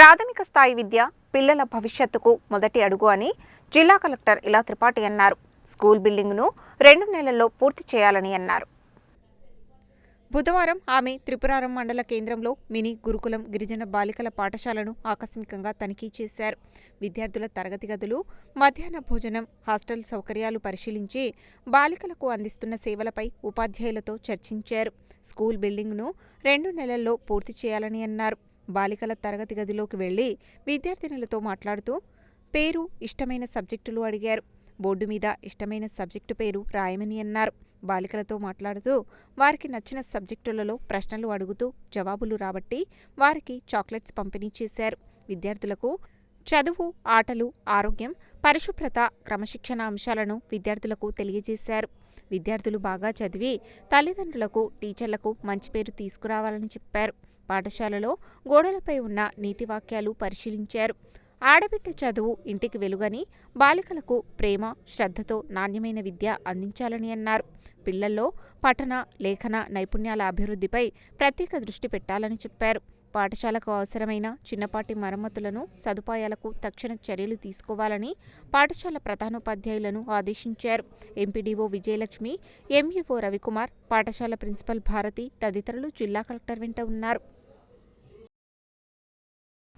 ప్రాథమిక స్థాయి విద్య పిల్లల భవిష్యత్తుకు మొదటి అడుగు అని జిల్లా కలెక్టర్ ఇలా త్రిపాఠి అన్నారు. స్కూల్ బిల్డింగ్ను రెండు నెలల్లో పూర్తి చేయాలని అన్నారు. బుధవారం ఆమె త్రిపురారం మండల కేంద్రంలో మినీ గురుకులం గిరిజన బాలికల పాఠశాలను ఆకస్మికంగా తనిఖీ చేశారు. విద్యార్థుల తరగతి గదులు మధ్యాహ్న భోజనం హాస్టల్ సౌకర్యాలు పరిశీలించి బాలికలకు అందిస్తున్న సేవలపై ఉపాధ్యాయులతో చర్చించారు. స్కూల్ బిల్డింగ్ను రెండు నెలల్లో పూర్తి చేయాలని అన్నారు. బాలికల తరగతి గదిలోకి వెళ్ళి విద్యార్థినులతో మాట్లాడుతూ పేరు ఇష్టమైన సబ్జెక్టులు అడిగారు. బోర్డు మీద ఇష్టమైన సబ్జెక్టు పేరు రాయమని అన్నారు. బాలికలతో మాట్లాడుతూ వారికి నచ్చిన సబ్జెక్టులలో ప్రశ్నలు అడుగుతూ జవాబులు రాబట్టి వారికి చాక్లెట్స్ పంపిణీ చేశారు. విద్యార్థులకు చదువు ఆటలు ఆరోగ్యం పరిశుభ్రత క్రమశిక్షణ అంశాలను విద్యార్థులకు తెలియజేశారు. విద్యార్థులు బాగా చదివి తల్లిదండ్రులకు టీచర్లకు మంచి పేరు తీసుకురావాలని చెప్పారు. పాఠశాలలో గోడలపై ఉన్న నీతి వాక్యాలు పరిశీలించారు. ఆడబిడ్డ చదువు ఇంటికి వెలుగని బాలికలకు ప్రేమ శ్రద్ధతో నాణ్యమైన విద్య అందించాలని అన్నారు. పిల్లల్లో పఠన లేఖన నైపుణ్యాల అభివృద్ధిపై ప్రత్యేక దృష్టి పెట్టాలని చెప్పారు. పాఠశాలకు అవసరమైన చిన్నపాటి మరమ్మతులను సదుపాయాలకు తక్షణ చర్యలు తీసుకోవాలని పాఠశాల ప్రధానోపాధ్యాయులను ఆదేశించారు. ఎంపీడీఓ విజయలక్ష్మి ఎంఈఓ రవికుమార్ పాఠశాల ప్రిన్సిపల్ భారతి తదితరులు జిల్లా కలెక్టర్ వెంట ఉన్నారు.